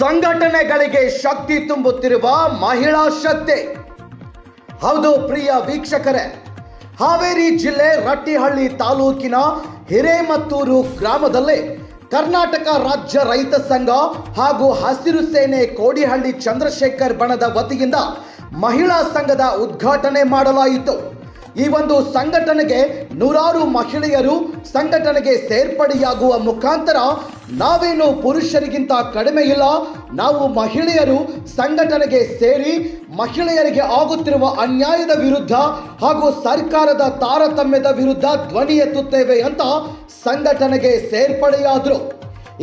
ಸಂಘಟನೆಗಳಿಗೆ ಶಕ್ತಿ ತುಂಬುತ್ತಿರುವ ಮಹಿಳಾ ಶಕ್ತಿ ಹೌದು, ಪ್ರಿಯ ವೀಕ್ಷಕರೇ, ಹಾವೇರಿ ಜಿಲ್ಲೆ ರಟ್ಟಿಹಳ್ಳಿ ತಾಲೂಕಿನ ಹಿರೇಮತ್ತೂರು ಗ್ರಾಮದಲ್ಲಿ ಕರ್ನಾಟಕ ರಾಜ್ಯ ರೈತ ಸಂಘ ಹಾಗೂ ಹಸಿರು ಸೇನೆ ಕೋಡಿಹಳ್ಳಿ ಚಂದ್ರಶೇಖರ್ ಬಣದ ವತಿಯಿಂದ ಮಹಿಳಾ ಸಂಘದ ಉದ್ಘಾಟನೆ ಮಾಡಲಾಯಿತು. ಈ ಒಂದು ಸಂಘಟನೆಗೆ ನೂರಾರು ಮಹಿಳೆಯರು ಸಂಘಟನೆಗೆ ಸೇರ್ಪಡೆಯಾಗುವ ಮುಖಾಂತರ ನಾವೇನು ಪುರುಷರಿಗಿಂತ ಕಡಿಮೆ ಇಲ್ಲ, ನಾವು ಮಹಿಳೆಯರು ಸಂಘಟನೆಗೆ ಸೇರಿ ಮಹಿಳೆಯರಿಗೆ ಆಗುತ್ತಿರುವ ಅನ್ಯಾಯದ ವಿರುದ್ಧ ಹಾಗೂ ಸರ್ಕಾರದ ತಾರತಮ್ಯದ ವಿರುದ್ಧ ಧ್ವನಿ ಎತ್ತುತ್ತೇವೆ ಅಂತ ಸಂಘಟನೆಗೆ ಸೇರ್ಪಡೆಯಾದರು.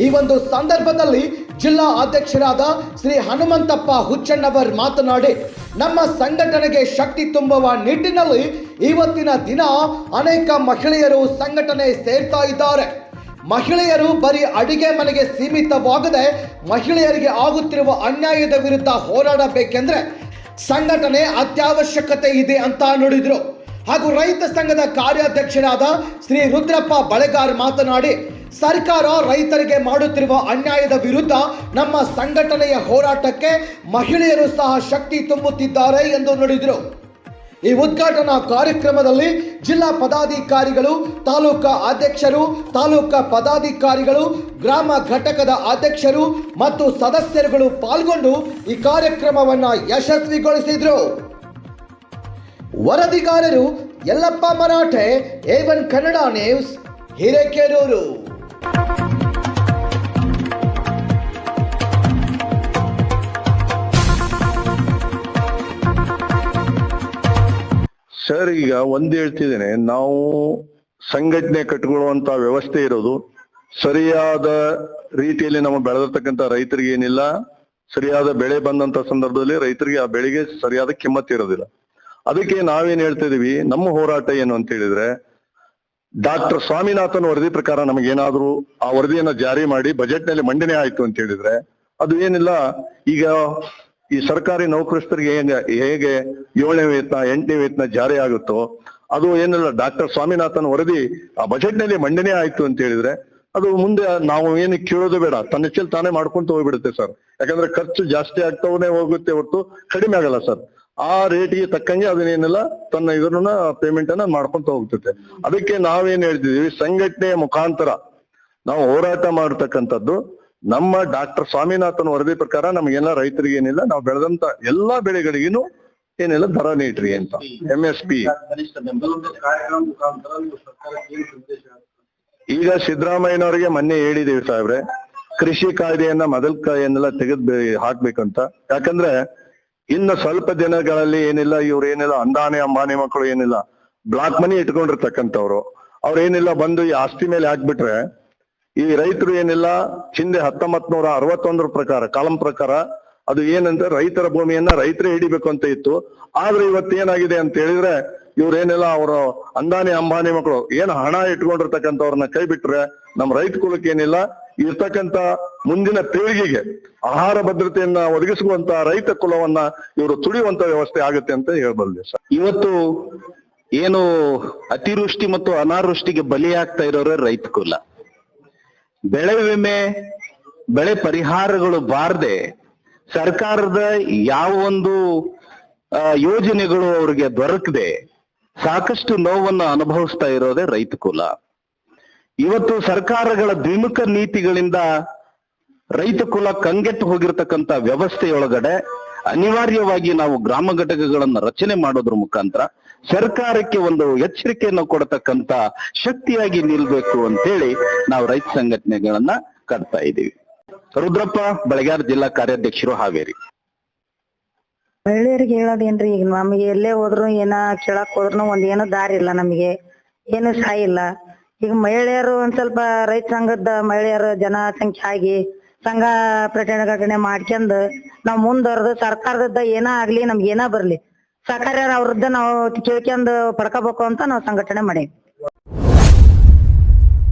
ಈ ಒಂದು ಸಂದರ್ಭದಲ್ಲಿ ಜಿಲ್ಲಾ ಅಧ್ಯಕ್ಷರಾದ ಶ್ರೀ ಹನುಮಂತಪ್ಪ ಹುಚ್ಚಣ್ಣವರ್ ಮಾತನಾಡಿ, ನಮ್ಮ ಸಂಘಟನೆಗೆ ಶಕ್ತಿ ತುಂಬುವ ನಿಟ್ಟಿನಲ್ಲಿ ಇವತ್ತಿನ ದಿನ ಅನೇಕ ಮಹಿಳೆಯರು ಸಂಘಟನೆ ಸೇರ್ತಾ ಇದ್ದಾರೆ. ಮಹಿಳೆಯರು ಬರೀ ಅಡಿಗೆ ಮನೆಗೆ ಸೀಮಿತವಾಗದೆ ಮಹಿಳೆಯರಿಗೆ ಆಗುತ್ತಿರುವ ಅನ್ಯಾಯದ ವಿರುದ್ಧ ಹೋರಾಡಬೇಕೆಂದ್ರೆ ಸಂಘಟನೆ ಅತ್ಯವಶ್ಯಕತೆ ಇದೆ ಅಂತ ನುಡಿದ್ರು. ಹಾಗೂ ರೈತ ಸಂಘದ ಕಾರ್ಯಾಧ್ಯಕ್ಷರಾದ ಶ್ರೀ ರುದ್ರಪ್ಪ ಬಳೆಗಾರ್ ಮಾತನಾಡಿ, ಸರ್ಕಾರ ರೈತರಿಗೆ ಮಾಡುತ್ತಿರುವ ಅನ್ಯಾಯದ ವಿರುದ್ಧ ನಮ್ಮ ಸಂಘಟನೆಯ ಹೋರಾಟಕ್ಕೆ ಮಹಿಳೆಯರು ಸಹ ಶಕ್ತಿ ತುಂಬುತ್ತಿದ್ದಾರೆ ಎಂದು ನುಡಿದರು. ಈ ಉದ್ಘಾಟನಾ ಕಾರ್ಯಕ್ರಮದಲ್ಲಿ ಜಿಲ್ಲಾ ಪದಾಧಿಕಾರಿಗಳು, ತಾಲೂಕಾ ಅಧ್ಯಕ್ಷರು, ತಾಲೂಕಾ ಪದಾಧಿಕಾರಿಗಳು, ಗ್ರಾಮ ಘಟಕದ ಅಧ್ಯಕ್ಷರು ಮತ್ತು ಸದಸ್ಯರುಗಳು ಪಾಲ್ಗೊಂಡು ಈ ಕಾರ್ಯಕ್ರಮವನ್ನು ಯಶಸ್ವಿಗೊಳಿಸಿದರು. ವರದಿಗಾರರು ಯಲ್ಲಪ್ಪ ಮರಾಠೆ ಏವನ್ ಕನ್ನಡ ನ್ಯೂಸ್ ಹಿರೇಕೆರೂರು ಸರ್ ಈಗ ಒಂದ್ ಹೇಳ್ತಿದ್ದೇನೆ, ನಾವು ಸಂಘಟನೆ ಕಟ್ಕೊಳ್ಳುವಂತ ವ್ಯವಸ್ಥೆ ಇರೋದು ಸರಿಯಾದ ರೀತಿಯಲ್ಲಿ ನಮ್ಮ ಬೆಳೆದಿರ್ತಕ್ಕಂಥ ರೈತರಿಗೆ ಏನಿಲ್ಲ, ಸರಿಯಾದ ಬೆಳೆ ಬಂದಂತ ಸಂದರ್ಭದಲ್ಲಿ ರೈತರಿಗೆ ಆ ಬೆಳೆಗೆ ಸರಿಯಾದ ಕಿಮ್ಮತ್ ಇರೋದಿಲ್ಲ. ಅದಕ್ಕೆ ನಾವೇನ್ ಹೇಳ್ತಾ ಇದೀವಿ ನಮ್ಮ ಹೋರಾಟ ಏನು ಅಂತ ಹೇಳಿದ್ರೆ, ಡಾಕ್ಟರ್ ಸ್ವಾಮಿನಾಥನ್ ವರದಿ ಪ್ರಕಾರ ನಮಗೇನಾದ್ರೂ ಆ ವರದಿಯನ್ನ ಜಾರಿ ಮಾಡಿ ಬಜೆಟ್ನಲ್ಲಿ ಮಂಡನೆ ಆಯ್ತು ಅಂತ ಹೇಳಿದ್ರೆ, ಅದು ಏನಿಲ್ಲ. ಈಗ ಈ ಸರ್ಕಾರಿ ನೌಕರಸ್ಥರಿಗೆ ಹೇಗೆ ಹೇಗೆ ಏಳನೇ ವೇತನ, ಎಂಟನೇ ವೇತನ ಜಾರಿ ಆಗುತ್ತೋ, ಅದು ಏನಿಲ್ಲ. ಡಾಕ್ಟರ್ ಸ್ವಾಮಿನಾಥನ್ ವರದಿ ಆ ಬಜೆಟ್ನಲ್ಲಿ ಮಂಡನೆ ಆಯ್ತು ಅಂತ ಹೇಳಿದ್ರೆ, ಅದು ಮುಂದೆ ನಾವು ಏನು ಕೇಳೋದು ಬೇಡ. ತನ್ನ ಹೆಚ್ಚಲ್ಲಿ ತಾನೇ ಮಾಡ್ಕೊಂತ ಹೋಗ್ಬಿಡುತ್ತೆ ಸರ್. ಯಾಕಂದ್ರೆ ಖರ್ಚು ಜಾಸ್ತಿ ಆಗ್ತಾವನೇ ಹೋಗುತ್ತೆ ಹೊರತು ಕಡಿಮೆ ಆಗಲ್ಲ ಸರ್. ಆ ರೇಟಿಗೆ ತಕ್ಕಂಗೆ ಅದನ್ನೇನೆಲ್ಲ, ತನ್ನ ಇದನ್ನ ಪೇಮೆಂಟ್ ಅನ್ನ ಮಾಡ್ಕೊಂತ ಹೋಗ್ತದೆ. ಅದಕ್ಕೆ ನಾವೇನ್ ಹೇಳ್ತಿದೀವಿ ಸಂಘಟನೆಯ ಮುಖಾಂತರ ನಾವು ಹೋರಾಟ ಮಾಡತಕ್ಕಂಥದ್ದು ನಮ್ಮ ಡಾಕ್ಟರ್ ಸ್ವಾಮಿನಾಥನ್ ವರದಿ ಪ್ರಕಾರ ನಮಗೆಲ್ಲ ರೈತರಿಗೆ ಏನಿಲ್ಲ, ನಾವು ಬೆಳೆದಂತ ಎಲ್ಲಾ ಬೆಳೆಗಳಿಗೂ ಏನಿಲ್ಲ, ದರ ನೀಡ್ರಿ ಅಂತ. ಎಂ ಎಸ್ ಪಿ ಈಗ ಸಿದ್ದರಾಮಯ್ಯನವರಿಗೆ ಮೊನ್ನೆ ಹೇಳಿದೀವಿ ಸಾಹೇಬ್ರೆ, ಕೃಷಿ ಕಾಯ್ದೆಯನ್ನ ಮೊದಲ ಏನೆಲ್ಲ ತೆಗೆದ್ ಹಾಕ್ಬೇಕಂತ. ಯಾಕಂದ್ರೆ ಇನ್ನು ಸ್ವಲ್ಪ ದಿನಗಳಲ್ಲಿ ಏನಿಲ್ಲ, ಇವ್ರು ಏನಿಲ್ಲ ಅಂದಾನೆ ಅಂಬಾನಿ ಮಕ್ಕಳು ಏನಿಲ್ಲ, ಬ್ಲಾಕ್ ಮನಿ ಇಟ್ಕೊಂಡಿರ್ತಕ್ಕಂಥವ್ರು. ಅವ್ರು ಏನಿಲ್ಲ, ಬಂದು ಈ ಆಸ್ತಿ ಮೇಲೆ ಹಾಕ್ಬಿಟ್ರೆ ಈ ರೈತರು ಏನಿಲ್ಲ, ಹಿಂದೆ ಹತ್ತೊಂಬತ್ ನೂರ ಅರವತ್ತೊಂದರ ಪ್ರಕಾರ, ಕಾಲಂ ಪ್ರಕಾರ, ಅದು ಏನಂದ್ರೆ ರೈತರ ಭೂಮಿಯನ್ನ ರೈತರೇ ಹಿಡಿಬೇಕು ಅಂತ ಇತ್ತು. ಆದ್ರೆ ಇವತ್ತು ಏನಾಗಿದೆ ಅಂತ ಹೇಳಿದ್ರೆ ಇವ್ರೇನೆಲ್ಲ ಅವರು ಅಂದಾನಿ ಅಂಬಾನಿ ಮಕ್ಕಳು ಏನ್ ಹಣ ಇಟ್ಕೊಂಡಿರ್ತಕ್ಕಂಥವ್ರನ್ನ ಕೈ ಬಿಟ್ರೆ ನಮ್ಮ ರೈತ ಕುಲಕ್ಕೆ ಏನಿಲ್ಲ ಇರ್ತಕ್ಕಂತ ಮುಂದಿನ ಪೀಳಿಗೆಗೆ ಆಹಾರ ಭದ್ರತೆಯನ್ನ ಒದಗಿಸುವಂತ ರೈತ ಕುಲವನ್ನ ಇವರು ತುಳಿಯುವಂತ ವ್ಯವಸ್ಥೆ ಆಗುತ್ತೆ ಅಂತ ಹೇಳ್ಬಲ್ಲೆ ಸರ್. ಇವತ್ತು ಏನು ಅತಿವೃಷ್ಟಿ ಮತ್ತು ಅನಾವೃಷ್ಟಿಗೆ ಬಲಿಯಾಗ್ತಾ ಇರೋರೇ ರೈತ ಕುಲ. ಬೆಳೆ ವಿಮೆ, ಬೆಳೆ ಪರಿಹಾರಗಳು ಬಾರದೆ ಸರ್ಕಾರದ ಯಾವ ಒಂದು ಯೋಜನೆಗಳು ಅವ್ರಿಗೆ ದೊರಕದೆ ಸಾಕಷ್ಟು ನೋವನ್ನು ಅನುಭವಿಸ್ತಾ ಇರೋದೇ ರೈತ ಕುಲ. ಇವತ್ತು ಸರ್ಕಾರಗಳ ದ್ವಿಮುಖ ನೀತಿಗಳಿಂದ ರೈತ ಕುಲ ಕಂಗೆಟ್ಟು ಹೋಗಿರ್ತಕ್ಕಂತ ವ್ಯವಸ್ಥೆಯೊಳಗಡೆ ಅನಿವಾರ್ಯವಾಗಿ ನಾವು ಗ್ರಾಮ ಘಟಕಗಳನ್ನ ರಚನೆ ಮಾಡೋದ್ರ ಮುಖಾಂತರ ಸರ್ಕಾರಕ್ಕೆ ಒಂದು ಎಚ್ಚರಿಕೆಯನ್ನು ಕೊಡತಕ್ಕಂತ ಶಕ್ತಿಯಾಗಿ ನಿಲ್ಬೇಕು ಅಂತೇಳಿ ನಾವು ರೈತ ಸಂಘಟನೆಗಳನ್ನ ಕಟ್ತಾ ಇದ್ದೀವಿ ರುದ್ರಪ್ಪ, ಬೆಳಗಾರ್ ಜಿಲ್ಲಾ ಕಾರ್ಯಾಧ್ಯಕ್ಷರು ಹಾವೇರಿ. ಮಹಿಳೆಯರಿಗೆ ಹೇಳೋದೇನ್ರಿ, ಈಗ ನಮಗೆ ಎಲ್ಲೇ ಹೋದ್ರು ಏನ ಕೇಳಕ್ ಹೋದ್ರು ಒಂದ್ ಏನೋ ದಾರಿ ಇಲ್ಲ ನಮಗೆ, ಏನು ಸಹಾಯ ಇಲ್ಲ. ಈಗ ಮಹಿಳೆಯರು ಒಂದ್ ಸ್ವಲ್ಪ ರೈತ ಸಂಘದ ಮಹಿಳೆಯರ ಜನಸಂಖ್ಯೆ ಆಗಿ ಸಂಘ ಪ್ರತಿಭಟನೆ ಮಾಡ್ಕೊಂಡ್ ನಾವ್ ಮುಂದವರೆದು ಸರ್ಕಾರದಿಂದ ಏನ ಆಗ್ಲಿ ನಮ್ಗೆ ಏನ ಬರ್ಲಿ. ಸರ್ಕಾರ ಅವ್ರದ್ದ ನಾವು ಕೇಳ್ಕೊಂಡ್ ಪಡ್ಕೋಬೇಕು ಅಂತ ನಾವ್ ಸಂಘಟನೆ ಮಾಡೀವಿ.